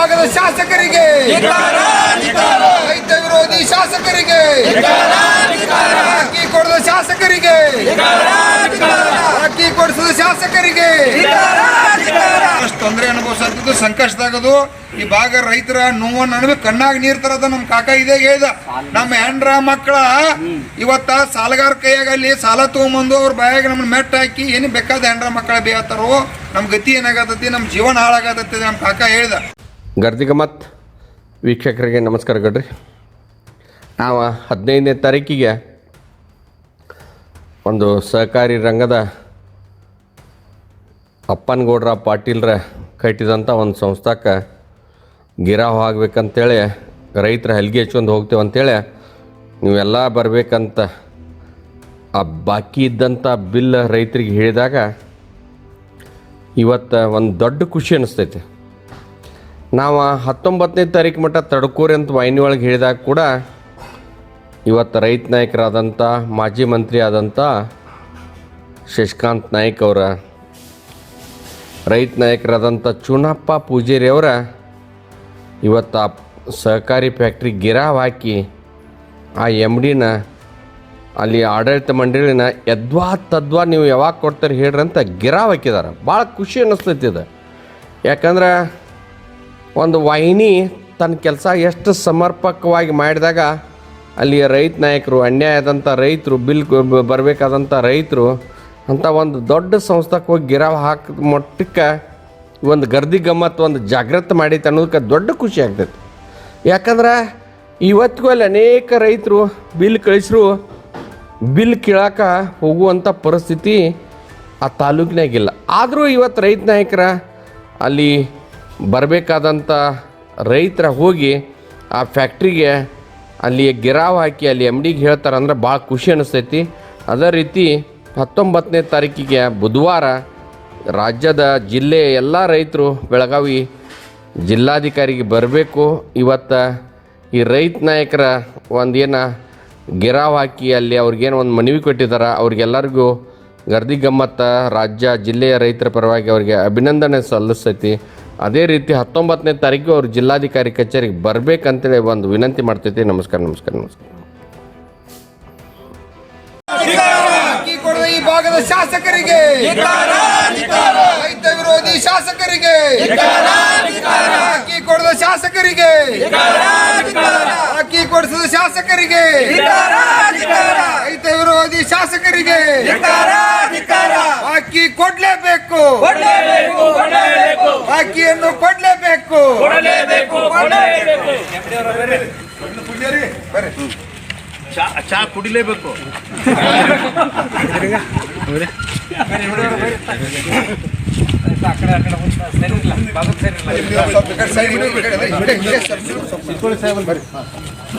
ಭಾಗದ ಶಾಸಕರಿಗೆ ರೈತ ವಿರೋಧಿ ಶಾಸಕರಿಗೆ ಅಕ್ಕಿ ಕೊಡದ ಶಾಸಕರಿಗೆ ಅಕ್ಕಿ ಕೊಡಿಸಿದ ಶಾಸಕರಿಗೆ ತೊಂದರೆ ಅನುಭವಿಸತ್ತಿದ್ದು, ಸಂಕಷ್ಟದಾಗದು. ಈ ಭಾಗ ರೈತರ ನೋವನ್ನು ನನಗೆ ಕಣ್ಣಾಗ ನೀರ್ ತರದ ನಮ್ ಕಾಕ ಇದೇ ಹೇಳ್ದ. ನಮ್ಮ ಹೆಂಡ್ರ ಮಕ್ಕಳ ಇವತ್ತ ಸಾಲಗಾರ ಕೈಯಾಗ ಸಾಲ ತಗೊಂಬಂದು ಅವ್ರ ಬಾಯಾಗ ನಮ್ಮ ಮೆಟ್ಟ ಹಾಕಿ ಏನು ಬೇಕಾದ ಹೆಂಡ್ರ ಮಕ್ಕಳ ಬೇಯತ್ತಾರೋ, ನಮ್ ಗತಿ ಏನಾಗತೈತಿ, ನಮ್ ಜೀವನ ಹಾಳಾಗತೈತಿ ನಮ್ ಕಾಕ ಹೇಳ್ದ. ಗರ್ದಿಗಮತ್ ವೀಕ್ಷಕರಿಗೆ ನಮಸ್ಕಾರ ಗಡ್ರಿ. ನಾವು ಹದಿನೈದನೇ ತಾರೀಕಿಗೆ ಒಂದು ಸಹಕಾರಿ ರಂಗದ ಅಪ್ಪನಗೌಡ್ರ ಪಾಟೀಲ್ರ ಕಟ್ಟಿದಂಥ ಒಂದು ಸಂಸ್ಥಾಕ್ಕೆ ಗಿರಾವ್ ಆಗ್ಬೇಕಂತೇಳಿ, ರೈತರ ಹಲ್ಗೆ ಹಚ್ಕೊಂಡು ಹೋಗ್ತೇವೆ ಅಂತೇಳಿ ನೀವೆಲ್ಲ ಬರಬೇಕಂತ, ಆ ಬಾಕಿ ಇದ್ದಂಥ ಬಿಲ್ ರೈತರಿಗೆ ಹೇಳಿದಾಗ ಇವತ್ತು ಒಂದು ದೊಡ್ಡ ಖುಷಿ ಅನ್ನಿಸ್ತೈತಿ ನಾವು ಹತ್ತೊಂಬತ್ತನೇ ತಾರೀಕು ಮಟ್ಟ ತಡ್ಕೋರಿ ಅಂತ ವಾಹಿನಿ ಒಳಗೆ ಹೇಳಿದಾಗ ಕೂಡ ಇವತ್ತು ರೈತ ನಾಯಕರಾದಂಥ ಮಾಜಿ ಮಂತ್ರಿ ಆದಂಥ ಶಶಿಕಾಂತ್ ನಾಯ್ಕ್ ಅವರ, ರೈತ ನಾಯಕರಾದಂಥ ಚುನಪ್ಪ ಪೂಜೇರಿ ಅವರ ಇವತ್ತು ಆ ಸಹಕಾರಿ ಫ್ಯಾಕ್ಟ್ರಿ ಗಿರಾವ್ ಹಾಕಿ ಆ ಎಂ ಡಿನ ಅಲ್ಲಿ ಆಡಳಿತ ಮಂಡಳಿನ ಯದ್ವಾ ತದ್ವಾ ನೀವು ಯಾವಾಗ ಕೊಡ್ತಾರೆ ಹೇಳ್ರಿ ಅಂತ ಗಿರಾವ್ ಹಾಕಿದಾರೆ. ಭಾಳ ಖುಷಿ ಅನ್ನಿಸ್ತೈತಿ ಇದು. ಯಾಕಂದ್ರೆ ಒಂದು ವಾಹಿನಿ ತನ್ನ ಕೆಲಸ ಎಷ್ಟು ಸಮರ್ಪಕವಾಗಿ ಮಾಡಿದಾಗ ಅಲ್ಲಿ ರೈತ ನಾಯಕರು, ಅನ್ಯಾಯದಂಥ ರೈತರು, ಬಿಲ್ ಬರಬೇಕಾದಂಥ ರೈತರು ಅಂತ ಒಂದು ದೊಡ್ಡ ಸಂಸ್ಥಕ್ಕೆ ಹೋಗಿ ಗಿರಾವ್ ಹಾಕಿದ ಮಟ್ಟಕ್ಕೆ ಒಂದು ಗರ್ದಿ ಗಮ್ಮತ್ತು ಒಂದು ಜಾಗ್ರತೆ ಮಾಡೈತೆ ಅನ್ನೋದಕ್ಕೆ ದೊಡ್ಡ ಖುಷಿ ಆಗ್ತೈತೆ. ಯಾಕಂದ್ರೆ ಇವತ್ತಿಗೂ ಅಲ್ಲಿ ಅನೇಕ ರೈತರು ಬಿಲ್ ಕಳಿಸ್ರು, ಬಿಲ್ ಕೀಳಾಕ ಹೋಗುವಂಥ ಪರಿಸ್ಥಿತಿ ಆ ತಾಲೂಕಿನಾಗಿಲ್ಲ. ಆದರೂ ಇವತ್ತು ರೈತ ನಾಯಕರ ಅಲ್ಲಿ ಬರಬೇಕಾದಂಥ ರೈತರ ಹೋಗಿ ಆ ಫ್ಯಾಕ್ಟ್ರಿಗೆ ಅಲ್ಲಿ ಗಿರಾವ್ ಹಾಕಿ ಅಲ್ಲಿ ಎಂ ಡಿಗೆ ಹೇಳ್ತಾರೆ ಅಂದ್ರೆ ಭಾಳ ಖುಷಿ ಅನಿಸ್ತೈತಿ. ಅದೇ ರೀತಿ ಹತ್ತೊಂಬತ್ತನೇ ತಾರೀಕಿಗೆ ಬುಧವಾರ ರಾಜ್ಯದ ಜಿಲ್ಲೆ ಎಲ್ಲ ರೈತರು ಬೆಳಗಾವಿ ಜಿಲ್ಲಾಧಿಕಾರಿಗೆ ಬರಬೇಕು. ಇವತ್ತು ಈ ರೈತ ನಾಯಕರ ಒಂದೇನು ಗಿರಾವ್ ಹಾಕಿ ಅಲ್ಲಿ ಅವ್ರಿಗೇನು ಒಂದು ಮನವಿ ಕೊಟ್ಟಿದ್ದಾರೆ ಅವ್ರಿಗೆಲ್ಲರಿಗೂ ಗರ್ದಿ ಗಮ್ಮತ್ತ ರಾಜ್ಯ ಜಿಲ್ಲೆಯ ರೈತರ ಪರವಾಗಿ ಅವರಿಗೆ ಅಭಿನಂದನೆ ಸಲ್ಲಿಸ್ತೈತಿ. ಅದೇ ರೀತಿ ಹತ್ತೊಂಬತ್ತನೇ ತಾರೀಕು ಅವರು ಜಿಲ್ಲಾಧಿಕಾರಿ ಕಚೇರಿಗೆ ಬರಬೇಕಂತೇಳಿ ಒಂದು ವಿನಂತಿ ಮಾಡ್ತೈತಿ ನಮಸ್ಕಾರ ನಮಸ್ಕಾರ ನಮಸ್ಕಾರ. ಈ ಭಾಗದ ಶಾಸಕರಿಗೆ ರೈತ ವಿರೋಧಿ ಶಾಸಕರಿಗೆ ಅಕ್ಕಿ ಕೊಡದ ಶಾಸಕರಿಗೆ ಅಕ್ಕಿ ಕೊಡಿಸದ ಶಾಸಕರಿಗೆ ವಿರೋಧಿ ಶಾಸಕರಿಗೆ ಅಕ್ಕಿ ಕೊಡ್ಲೇಬೇಕು. ಅಕ್ಕಿಯನ್ನು ಕೊಡ್ಲೇಬೇಕು. ಚಾ ಚಾ ಕುಡಿಲೇಬೇಕು.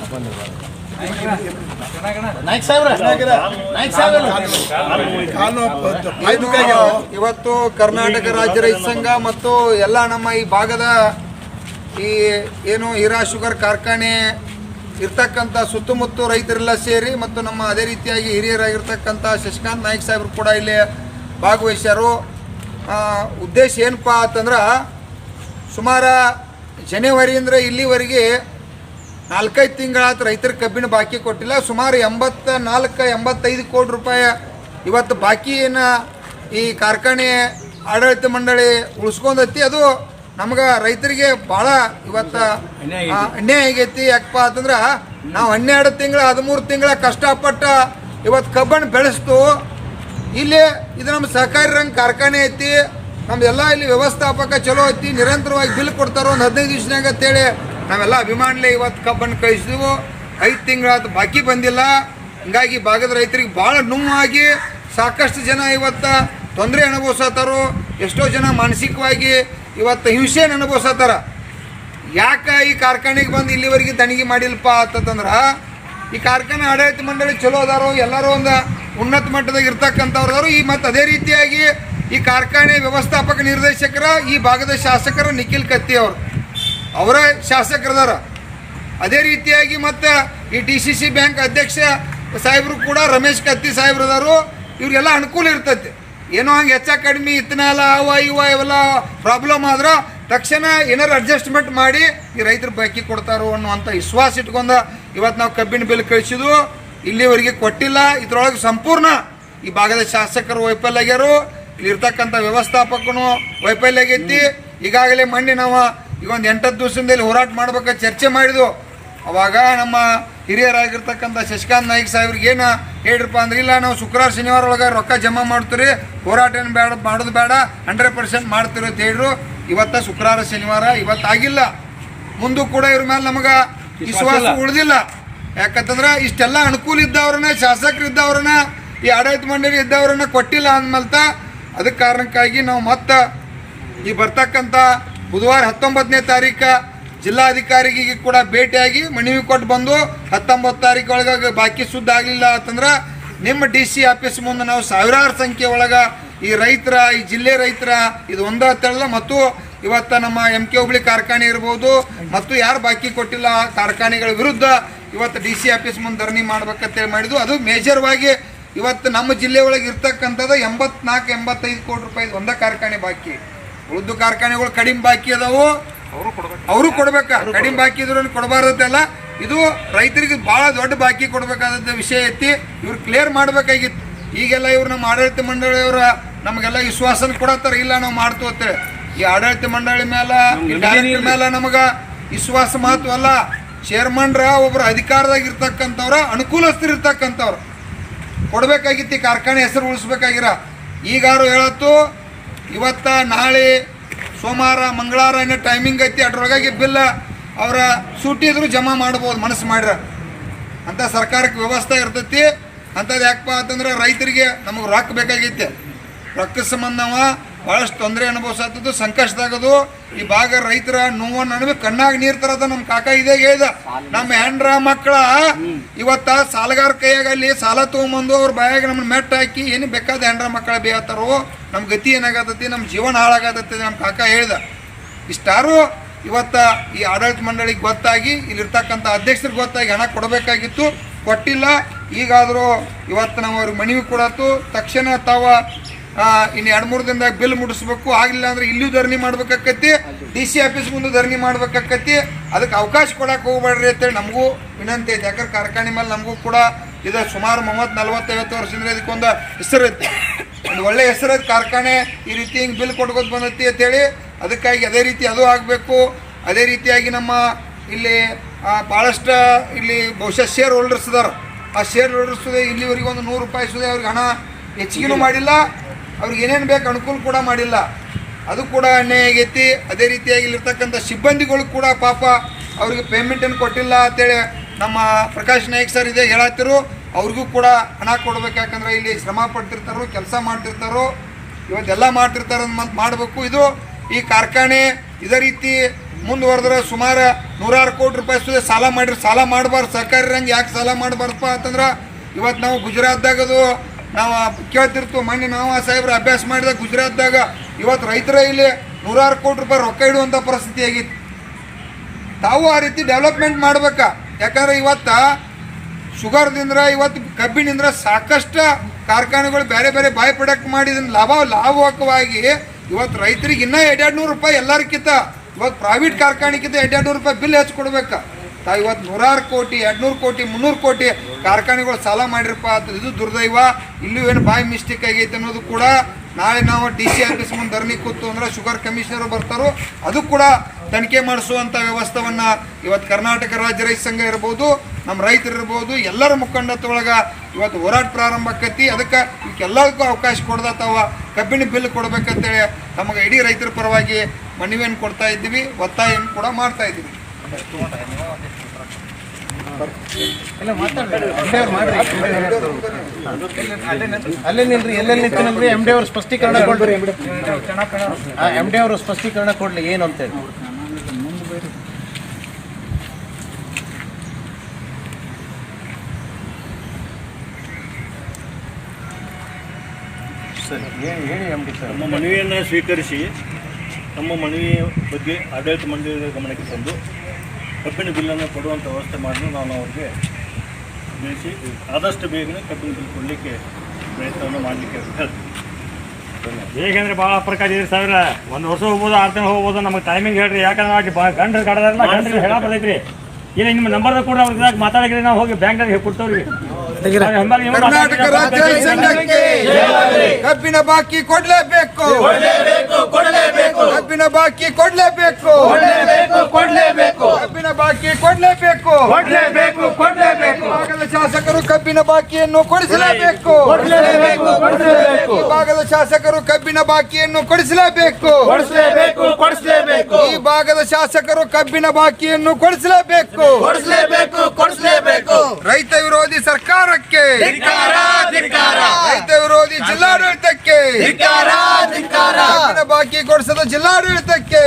ಸ್ವಲ್ಪ ಇವತ್ತು ಕರ್ನಾಟಕ ರಾಜ್ಯ ರೈತ ಸಂಘ ಮತ್ತು ಎಲ್ಲ ನಮ್ಮ ಈ ಭಾಗದ ಈ ಏನು ಹೀರಾ ಶುಗರ್ ಕಾರ್ಖಾನೆ ಇರ್ತಕ್ಕಂಥ ಸುತ್ತಮುತ್ತ ರೈತರೆಲ್ಲ ಸೇರಿ ಮತ್ತು ನಮ್ಮ ಅದೇ ರೀತಿಯಾಗಿ ಹಿರಿಯರಾಗಿರ್ತಕ್ಕಂಥ ಶಶಿಕಾಂತ್ ನಾಯ್ಕ ಸಾಹೇಬರು ಕೂಡ ಇಲ್ಲಿ ಭಾಗವಹಿಸ್ಯಾರು. ಉದ್ದೇಶ ಏನಪ್ಪ ಅಂತಂದ್ರೆ ಸುಮಾರು ಜನವರಿಯಿಂದ ಇಲ್ಲಿವರೆಗೆ ನಾಲ್ಕೈದು ತಿಂಗಳಾತ ರೈತರ ಕಬ್ಬಿನ ಬಾಕಿ ಕೊಟ್ಟಿಲ್ಲ. ಸುಮಾರು ಎಂಬತ್ತ ನಾಲ್ಕು ಎಂಬತ್ತೈದು ಕೋಟಿ ರೂಪಾಯಿ ಇವತ್ತು ಬಾಕಿನ ಈ ಕಾರ್ಖಾನೆ ಆಡಳಿತ ಮಂಡಳಿ ಉಳಿಸ್ಕೊಂಡೈತಿ. ಅದು ನಮ್ಗೆ ರೈತರಿಗೆ ಭಾಳ ಇವತ್ತು ಅನ್ಯಾಯ ಆಗೈತಿ. ಯಾಕಪ್ಪ ಅಂತಂದ್ರೆ ನಾವು ಹನ್ನೆರಡು ತಿಂಗಳ ಹದಿಮೂರು ತಿಂಗಳ ಕಷ್ಟಪಟ್ಟ ಇವತ್ತು ಕಬ್ಬನ್ನು ಬೆಳೆಸ್ತು. ಇಲ್ಲಿ ಇದು ನಮ್ಮ ಸಹಕಾರಿ ರಂಗ ಕಾರ್ಖಾನೆ ಐತಿ. ನಮ್ದೆಲ್ಲ ಇಲ್ಲಿ ವ್ಯವಸ್ಥಾಪಕ ಚಲೋ ಐತಿ. ನಿರಂತರವಾಗಿ ಬಿಲ್ ಕೊಡ್ತಾರೋ ಒಂದು ಹದಿನೈದು ದಿವ್ಸನಾಗ ಅಂತೇಳಿ ನಾವೆಲ್ಲ ಅಭಿಮಾನಿಲೇ ಇವತ್ತು ಕಬ್ಬನ್ನು ಕಳಿಸಿದ್ವು. ಐದು ತಿಂಗಳಾದ ಬಾಕಿ ಬಂದಿಲ್ಲ. ಹಿಂಗಾಗಿ ಭಾಗದ ರೈತರಿಗೆ ಭಾಳ ನೋವಾಗಿ ಸಾಕಷ್ಟು ಜನ ಇವತ್ತು ತೊಂದರೆ ಅನುಭವಿಸತ್ತಾರು ಎಷ್ಟೋ ಜನ ಮಾನಸಿಕವಾಗಿ ಇವತ್ತು ಹಿಂಸೆಯನ್ನು ಅನುಭವಿಸತ್ತಾರ ಯಾಕೆ ಈ ಕಾರ್ಖಾನೆಗೆ ಬಂದು ಇಲ್ಲಿವರೆಗೆ ತನಿಖೆ ಮಾಡಿಲ್ಪ ಅಂತಂದ್ರೆ, ಈ ಕಾರ್ಖಾನೆ ಆಡಳಿತ ಮಂಡಳಿ ಚಲೋ ಅದಾರು, ಎಲ್ಲರೂ ಒಂದು ಉನ್ನತ ಮಟ್ಟದಾಗ ಇರ್ತಕ್ಕಂಥವ್ರದಾರು ಈ ಮತ್ತು ಅದೇ ರೀತಿಯಾಗಿ ಈ ಕಾರ್ಖಾನೆ ವ್ಯವಸ್ಥಾಪಕ ನಿರ್ದೇಶಕರ, ಈ ಭಾಗದ ಶಾಸಕರು ನಿಖಿಲ್ ಕತ್ತಿ ಅವರು. ಅವರ ಶಾಸಕರದಾರ. ಅದೇ ರೀತಿಯಾಗಿ ಮತ್ತು ಈ ಡಿ ಸಿ ಸಿ ಬ್ಯಾಂಕ್ ಅಧ್ಯಕ್ಷ ಸಾಹೇಬರು ಕೂಡ ರಮೇಶ್ ಕತ್ತಿ ಸಾಹೇಬ್ರು ಅದಾರು ಇವ್ರಿಗೆಲ್ಲ ಅನುಕೂಲ ಇರ್ತೈತಿ. ಏನೋ ಹಂಗೆ ಹೆಚ್ಚ ಕಡಿಮೆ ಇತ್ತನೆಲ್ಲ ಅವ, ಇವ, ಇವೆಲ್ಲ ಪ್ರಾಬ್ಲಮ್ ಆದ್ರೆ ತಕ್ಷಣ ಏನಾರು ಅಡ್ಜಸ್ಟ್ಮೆಂಟ್ ಮಾಡಿ ಈ ರೈತರು ಬಾಕಿ ಕೊಡ್ತಾರೋ ಅನ್ನುವಂಥ ವಿಶ್ವಾಸ ಇಟ್ಕೊಂಡ ಇವತ್ತು ನಾವು ಕಬ್ಬಿನ ಬಿಲ್ ಕಳಿಸಿದ್ವು ಇಲ್ಲಿವರೆಗೆ ಕೊಟ್ಟಿಲ್ಲ. ಇದ್ರೊಳಗೆ ಸಂಪೂರ್ಣ ಈ ಭಾಗದ ಶಾಸಕರು ವೈಫಲ್ಯ ಆಗ್ಯಾರು. ಇಲ್ಲಿ ಇರ್ತಕ್ಕಂಥ ವ್ಯವಸ್ಥಾಪಕನು ವೈಫಲ್ಯ ಆಗೈತಿ. ಈಗಾಗಲೇ ಮೊನ್ನೆ ನಾವು ಈಗ ಒಂದು ಎಂಟತ್ತು ದಿವಸದಲ್ಲಿ ಹೋರಾಟ ಮಾಡ್ಬೇಕು ಚರ್ಚೆ ಮಾಡಿದ್ವು. ಅವಾಗ ನಮ್ಮ ಹಿರಿಯರಾಗಿರ್ತಕ್ಕಂಥ ಶಶಿಕಾಂತ್ ನಾಯ್ಕ ಸಾಹೇಬ್ರಿಗೆ ಏನು ಹೇಳ್ರಪ್ಪ ಅಂದ್ರೆ ಇಲ್ಲ ನಾವು ಶುಕ್ರವಾರ ಶನಿವಾರ ಒಳಗೆ ರೊಕ್ಕ ಜಮಾ ಮಾಡ್ತೀರಿ ಹೋರಾಟ ಏನು ಬೇಡ ಮಾಡೋದು ಬೇಡ ಹಂಡ್ರೆಡ್ ಪರ್ಸೆಂಟ್ ಮಾಡ್ತೀರಿ ಅಂತ ಹೇಳ್ರು. ಇವತ್ತ ಶುಕ್ರವಾರ ಶನಿವಾರ ಇವತ್ತು ಆಗಿಲ್ಲ. ಮುಂದೂ ಕೂಡ ಇವ್ರ ಮೇಲೆ ನಮಗೆ ವಿಶ್ವಾಸ ಉಳಿದಿಲ್ಲ. ಯಾಕಂತಂದ್ರೆ ಇಷ್ಟೆಲ್ಲ ಅನುಕೂಲ ಇದ್ದವ್ರನ್ನ ಶಾಸಕರು ಇದ್ದವ್ರನ್ನ ಈ ಆಡಳಿತ ಮಂಡಳಿ ಇದ್ದವ್ರನ್ನ ಕೊಟ್ಟಿಲ್ಲ ಅಂದ್ಮಲ್ತ ಅದಕ್ಕೆ ಕಾರಣಕ್ಕಾಗಿ ನಾವು ಮತ್ತೆ ಈ ಬರ್ತಕ್ಕಂಥ ಬುಧವಾರ ಹತ್ತೊಂಬತ್ತನೇ ತಾರೀಕ ಜಿಲ್ಲಾಧಿಕಾರಿಗೆ ಕೂಡ ಭೇಟಿಯಾಗಿ ಮನವಿ ಕೊಟ್ಟು ಬಂದು ಹತ್ತೊಂಬತ್ತು ತಾರೀಕು ಒಳಗೆ ಬಾಕಿ ಸುದ್ದ ಆಗಲಿಲ್ಲ ಅಂತಂದ್ರೆ ನಿಮ್ಮ ಡಿ ಸಿ ಆಫೀಸ್ ಮುಂದೆ ನಾವು ಸಾವಿರಾರು ಸಂಖ್ಯೆ ಒಳಗೆ ಈ ರೈತರ, ಈ ಜಿಲ್ಲೆ ರೈತರ ಇದು ಒಂದೇ ಅಂತಲ್ಲ ಮತ್ತು ಇವತ್ತು ನಮ್ಮ ಎಂ ಕೆ ಹುಬ್ಳಿ ಕಾರ್ಖಾನೆ ಇರ್ಬೋದು ಮತ್ತು ಯಾರು ಬಾಕಿ ಕೊಟ್ಟಿಲ್ಲ ಆ ಕಾರ್ಖಾನೆಗಳ ವಿರುದ್ಧ ಇವತ್ತು ಡಿ ಸಿ ಆಫೀಸ್ ಮುಂದೆ ಧರಣಿ ಮಾಡ್ಬೇಕಂತೇಳಿ ಮಾಡಿದ್ದು. ಅದು ಮೇಜರ್ವಾಗಿ ಇವತ್ತು ನಮ್ಮ ಜಿಲ್ಲೆ ಒಳಗೆ ಇರ್ತಕ್ಕಂಥದ್ದು ಎಂಬತ್ನಾಲ್ಕು, ಎಂಬತ್ತೈದು ಕೋಟಿ ರೂಪಾಯಿ ಒಂದೇ ಕಾರ್ಖಾನೆ ಬಾಕಿ. ಉಳಿದು ಕಾರ್ಖಾನೆಗಳು ಕಡಿಮೆ ಬಾಕಿ ಅದಾವು. ಅವರು ಕೊಡ್ಬೇಕ. ಕಡಿಮೆ ಬಾಕಿ ಇದ್ರೂ ಕೊಡಬಾರ್ದಲ್ಲ ಇದು ರೈತರಿಗೆ ಬಹಳ ದೊಡ್ಡ ಬಾಕಿ ಕೊಡಬೇಕಾದಂಥ ವಿಷಯ ಐತಿ. ಇವ್ರು ಕ್ಲಿಯರ್ ಮಾಡ್ಬೇಕಾಗಿತ್ತು. ಈಗೆಲ್ಲ ಇವ್ರು ನಮ್ಮ ಆಡಳಿತ ಮಂಡಳಿಯವರ ನಮಗೆಲ್ಲ ವಿಶ್ವಾಸನ ಕೊಡತ್ತಾರ. ಇಲ್ಲ ನಾವು ಮಾಡ್ತು ಅಂತೇಳಿ ಈ ಆಡಳಿತ ಮಂಡಳಿ ಮೇಲೆ ಮೇಲೆ ನಮಗ ವಿಶ್ವಾಸ ಮಹತ್ವ ಅಲ್ಲ. ಚೇರ್ಮನ್ರ ಒಬ್ರು ಅಧಿಕಾರದಾಗ ಇರ್ತಕ್ಕಂಥವ್ರ ಅನುಕೂಲಸ್ಥರು ಇರ್ತಕ್ಕಂಥವ್ರು ಕೊಡ್ಬೇಕಾಗಿತ್ತು ಈ ಕಾರ್ಖಾನೆ ಹೆಸರು ಉಳಿಸ್ಬೇಕಾಗಿರ. ಈಗಾರು ಹೇಳತ್ತು ಇವತ್ತ ನಾಳೆ ಸೋಮವಾರ, ಮಂಗಳವಾರ ಏನೋ ಟೈಮಿಂಗ್ ಐತಿ. ಅದ್ರೊಳಗಾಗಿ ಬಿಲ್ಲ ಅವರ ಸೂಟಿ ಇದ್ರು ಜಮಾ ಮಾಡ್ಬೋದು, ಮನಸ್ಸು ಮಾಡ್ರ. ಅಂತ ಸರ್ಕಾರಕ್ಕೆ ವ್ಯವಸ್ಥೆ ಇರ್ತೈತಿ. ಅಂಥದ್ದು ಯಾಕಪ್ಪ ಅಂತಂದ್ರೆ ರೈತರಿಗೆ ನಮಗೆ ರೊಕ್ಕ ಬೇಕಾಗೈತೆ. ರೊಕ್ಕ ಸಂಬಂಧ ನಾವ ಭಾಳಷ್ಟು ತೊಂದರೆ ಅನುಭವಿಸತ್ತದ್ದು ಸಂಕಷ್ಟದಾಗದು. ಈ ಭಾಗ ರೈತರ ನೋವನ್ನು ನಡುವೆ ಕಣ್ಣಾಗ ನೀರ್ ತರದ ನಮ್ಮ ಕಾಕ ಇದೇ ಹೇಳ್ದ. ನಮ್ಮ ಹೆಂಡ್ರ ಮಕ್ಕಳ ಇವತ್ತ ಸಾಲಗಾರ ಕೈಯಾಗ ಸಾಲ ತಗೊಂಬಂದು ಅವ್ರ ಬಾಯಾಗ ನಮ್ಮನ್ನ ಮೆಟ್ಟ ಹಾಕಿ ಏನು ಬೇಕಾದ ಹೆಂಡ್ರ ಮಕ್ಕಳ ಬೇಯತ್ತಾರೋ ನಮ್ಮ ಗತಿ ಏನಾಗತ್ತೈತಿ ನಮ್ಮ ಜೀವನ ಹಾಳಾಗತ್ತೈತಿ ನಮ್ಮ ಕಾಕ ಹೇಳ್ದ. ಇಷ್ಟಾರು ಇವತ್ತ ಈ ಆಡಳಿತ ಮಂಡಳಿಗೆ ಗೊತ್ತಾಗಿ ಇಲ್ಲಿರ್ತಕ್ಕಂಥ ಅಧ್ಯಕ್ಷರಿಗೆ ಗೊತ್ತಾಗಿ ಹಣ ಕೊಡಬೇಕಾಗಿತ್ತು. ಕೊಟ್ಟಿಲ್ಲ. ಈಗಾದರೂ ಇವತ್ತು ನಾವು ಅವ್ರಿಗೆ ಮನವಿ ಕೊಡತ್ತು ತಕ್ಷಣ ತಾವ ಇನ್ನು ಎರಡು ಮೂರು ದಿನದಾಗ ಬಿಲ್ ಮುಟ್ಟಿಸ್ಬೇಕು ಆಗಿಲ್ಲ ಅಂದ್ರೆ ಇಲ್ಲೂ ಧರಣಿ ಮಾಡ್ಬೇಕಾಕತಿ ಡಿ ಸಿ ಆಫೀಸ್ ಮುಂದೆ ಧರಣಿ ಮಾಡ್ಬೇಕಾಕತಿ ಅದಕ್ಕೆ ಅವಕಾಶ ಕೊಡಕ್ಕೆ ಹೋಗ್ಬೇಡ್ರಿ ಅಂತೇಳಿ ನಮಗೂ ವಿನಂತಿ ಐತೆ. ಯಾಕಂದ್ರೆ ಕಾರ್ಖಾನೆ ಮೇಲೆ ನಮಗೂ ಕೂಡ ಇದು ಸುಮಾರು ಮೂವತ್ತು, ನಲ್ವತ್ತೈವತ್ತು ವರ್ಷದಿಂದ ಇದಕ್ಕೊಂದು ಹೆಸರು ಐತಿ. ಒಂದು ಒಳ್ಳೆ ಹೆಸರು ಐತಿ ಕಾರ್ಖಾನೆ. ಈ ರೀತಿ ಹಿಂಗೆ ಬಿಲ್ ಕೊಟ್ಕೊತ ಬಂದೈತಿ ಅಂತೇಳಿ ಅದಕ್ಕಾಗಿ ಅದೇ ರೀತಿ ಅದು ಆಗಬೇಕು. ಅದೇ ರೀತಿಯಾಗಿ ನಮ್ಮ ಇಲ್ಲಿ ಭಾಳಷ್ಟು ಇಲ್ಲಿ ಬಹುಶಃ ಶೇರ್ ಹೋಲ್ಡರ್ಸ್ ಇದಾರೆ. ಆ ಶೇರ್ ಹೋಲ್ಡರ್ಸ್ ಇಲ್ಲಿವರೆಗೆ ಒಂದು ನೂರು ರೂಪಾಯಿ ಸುದೇ ಅವ್ರಿಗೆ ಹಣ ಹೆಚ್ಚಿಗೆನೂ ಮಾಡಿಲ್ಲ. ಅವ್ರಿಗೆ ಏನೇನು ಬೇಕು ಅನುಕೂಲ ಕೂಡ ಮಾಡಿಲ್ಲ. ಅದು ಕೂಡ ಅನ್ಯಾಯ ಆಗೈತಿ. ಅದೇ ರೀತಿಯಾಗಿ ಇಲ್ಲಿರ್ತಕ್ಕಂಥ ಸಿಬ್ಬಂದಿಗಳು ಕೂಡ ಪಾಪ ಅವ್ರಿಗೆ ಪೇಮೆಂಟನ್ನು ಕೊಟ್ಟಿಲ್ಲ ಅಂತೇಳಿ ನಮ್ಮ ಪ್ರಕಾಶ್ ನಾಯಕ್ ಸರ್ ಇದೆ ಹೇಳತ್ತಿರು ಅವ್ರಿಗೂ ಕೂಡ ಹಣ ಕೊಡ್ಬೇಕು. ಯಾಕಂದ್ರೆ ಇಲ್ಲಿ ಶ್ರಮ ಪಡ್ತಿರ್ತಾರೋ, ಕೆಲಸ ಮಾಡ್ತಿರ್ತಾರೋ, ಇವತ್ತೆಲ್ಲ ಮಾಡ್ತಿರ್ತಾರೆ ಅಂತ ಮಾಡಬೇಕು. ಇದು ಈ ಕಾರ್ಖಾನೆ ಇದೇ ರೀತಿ ಮುಂದುವರೆದ್ರೆ ಸುಮಾರು ನೂರಾರು ಕೋಟಿ ರೂಪಾಯಿ ಸುದೆ ಸಾಲ ಮಾಡಿರಿ, ಸಾಲ ಮಾಡಬಾರ್ದು. ಸರ್ಕಾರಿ ರಂಗ್ ಯಾಕೆ ಸಾಲ ಮಾಡಬಾರ್ದಪ್ಪ ಅಂತಂದ್ರೆ ಇವತ್ತು ನಾವು ಗುಜರಾತ್ದಾಗದು ನಾವು ಕೇಳ್ತಿರ್ತೀವಿ, ಮೊನ್ನೆ ನಾವು ಆ ಸಾಹೇಬ್ರ ಅಭ್ಯಾಸ ಮಾಡಿದಾಗ ಗುಜರಾತ್ದಾಗ ಇವತ್ತು ರೈತರ ಇಲ್ಲಿ ನೂರಾರು ಕೋಟಿ ರೂಪಾಯಿ ರೊಕ್ಕ ಇಡುವಂಥ ಪರಿಸ್ಥಿತಿ ಆಗಿತ್ತು. ತಾವು ಆ ರೀತಿ ಡೆವಲಪ್ಮೆಂಟ್ ಮಾಡ್ಬೇಕಾ? ಯಾಕಂದ್ರೆ ಇವತ್ತು ಶುಗರ್ದಿಂದ ಇವತ್ತು ಕಬ್ಬಿನಿಂದ ಸಾಕಷ್ಟು ಕಾರ್ಖಾನೆಗಳು ಬೇರೆ ಬೇರೆ ಬಾಯ್ ಪ್ರಾಡಕ್ಟ್ ಮಾಡಿ ಇದನ್ನ ಲಾಭ ಲಾಭಕವಾಗಿ ಇವತ್ತು ರೈತರಿಗೆ ಇನ್ನೂ ಎರಡೆರಡು ನೂರು ರೂಪಾಯಿ ಎಲ್ಲರಿಗಿಂತ ಇವತ್ತು ಪ್ರೈವೇಟ್ ಕಾರ್ಖಾನೆಗಿಂತ ಎರಡೆರಡು ನೂರು ರೂಪಾಯಿ ಬಿಲ್ ಹೆಚ್ಚು ಕೊಡ್ಬೇಕಾ? ತಾ ಇವತ್ತು ನೂರಾರು ಕೋಟಿ, ಎರಡ್ನೂರು ಕೋಟಿ, ಮುನ್ನೂರು ಕೋಟಿ ಕಾರ್ಖಾನೆಗಳು ಸಾಲ ಮಾಡಿರಪ್ಪ ಅದು ಇದು ದುರ್ದೈವ. ಇಲ್ಲೂ ಏನು ಬಾಯಿ ಮಿಸ್ಟೇಕ್ ಆಗೈತೆ ಅನ್ನೋದು ಕೂಡ ನಾಳೆ ನಾವು ಡಿ ಸಿ ಆಫೀಸ್ ಮುಂದೆ ಧರಣಿ ಕೂತು ಅಂದ್ರೆ ಶುಗರ್ ಕಮಿಷನರ್ ಬರ್ತಾರೋ. ಅದು ಕೂಡ ತನಿಖೆ ಮಾಡಿಸುವಂಥ ವ್ಯವಸ್ಥೆವನ್ನ ಇವತ್ತು ಕರ್ನಾಟಕ ರಾಜ್ಯ ರೈತ ಸಂಘ ಇರ್ಬೋದು, ನಮ್ಮ ರೈತರು ಇರ್ಬೋದು, ಎಲ್ಲರ ಮುಖಂಡತ್ವೊಳಗೆ ಇವತ್ತು ಹೋರಾಟ ಪ್ರಾರಂಭ ಆಕತಿ ಅದಕ್ಕೆ ಇವಕ್ಕೆಲ್ಲದಕ್ಕೂ ಅವಕಾಶ ಕೊಡ್ದತ್ತವ ಕಬ್ಬಿಣ ಬಿಲ್ ಕೊಡ್ಬೇಕಂತೇಳಿ ನಮಗೆ ಇಡೀ ರೈತರ ಪರವಾಗಿ ಮನವಿಯನ್ನು ಕೊಡ್ತಾ ಇದ್ದೀವಿ, ಒತ್ತಾಯವನ್ನು ಕೂಡ ಮಾಡ್ತಾ ಇದ್ದೀವಿ. ಅಲ್ಲೇ ನಿಲ್ರಿ, ಎಲ್ಲೆಲ್ಲಿ ನಿಂತಿನಲ್ರಿ ಎಂ ಡಿ ಅವರು ಸ್ಪಷ್ಟೀಕರಣ ಕೊಡ್ರಿ. ಎಂ ಡಿ ಅವರು ಸ್ಪಷ್ಟೀಕರಣ ಕೊಡ್ಲಿ, ಏನು ಹೇಳಿ. ಸರ್. ನಮ್ಮ ಮನವಿಯನ್ನು ಸ್ವೀಕರಿಸಿ, ನಮ್ಮ ಮನವಿಯ ಬಗ್ಗೆ ಆಡಳಿತ ಮಂಡಳಿಯ ಗಮನಕ್ಕೆ ತಂದು ಕಬ್ಬಿಣ ಬಿಲ್ಲನ್ನು ಕೊಡುವಂಥ ವ್ಯವಸ್ಥೆ ಮಾಡಲು ನಾನು ಅವ್ರಿಗೆ ಬೇಯಿಸಿ ಆದಷ್ಟು ಬೇಗನೆ ಕಬ್ಬಿಣ ಬಿಲ್ ಕೊಡಲಿಕ್ಕೆ ಪ್ರಯತ್ನವನ್ನು ಮಾಡಲಿಕ್ಕೆ ಹೇಳ್ತೀನಿ. ಹೇಗಂದ್ರೆ ಭಾಳ ಪ್ರಕಾರ ಇದೆ ಸಾವಿರ. ಒಂದು ವರ್ಷ ಹೋಗ್ಬೋದು, ಆರು ತಿಂಗಳು ಹೋಗ್ಬೋದು, ನಮಗೆ ಟೈಮಿಂಗ್ ಹೇಳ್ರಿ. ಯಾಕಂದ್ರೆ ಗಂಡ್ರು ಕಡದಾರಲ್ಲ ಗಂಡ್ರಿಗೆ ಹೇಳ ಬರ್ತೈತ್ರಿ. ಇಲ್ಲ, ನಿಮ್ಮ ನಂಬರ್ ಕೂಡ ಅವ್ರಿಗೆ ಮಾತಾಡಕ್ರಿ ನಾವು ಹೋಗಿ ಬ್ಯಾಂಕ್ನಾಗ ಕೊಡ್ತೇವ್ರಿ. ಕರ್ನಾಟಕ ರಾಜ್ಯ ಸಂಘಕ್ಕೆ ಕಬ್ಬಿನ ಬಾಕಿ ಕೊಡಲೇಬೇಕು. ಕಬ್ಬಿನ ಬಾಕಿ ಕೊಡ್ಲೇಬೇಕು. ಕಬ್ಬಿನ ಬಾಕಿ ಕೊಡಲೇಬೇಕು. ಈ ಭಾಗದ ಶಾಸಕರು ಕಬ್ಬಿನ ಬಾಕಿಯನ್ನು ಕೊಡಿಸಲೇಬೇಕು. ಈ ಭಾಗದ ಶಾಸಕರು ಕಬ್ಬಿನ ಬಾಕಿಯನ್ನು ಕೊಡಿಸಲೇಬೇಕು. ಈ ಭಾಗದ ಶಾಸಕರು ಕಬ್ಬಿನ ಬಾಕಿಯನ್ನು ಕೊಡಿಸಲೇಬೇಕು. ರೈತ ವಿರೋಧಿ ಸರ್ಕಾರಕ್ಕೆ. ರೈತ ವಿರೋಧಿ ಜಿಲ್ಲಾಡಳಿತಕ್ಕೆ. ಬಾಕಿ ಕೊಡಿಸದ ಜಿಲ್ಲಾಡಳಿತಕ್ಕೆ.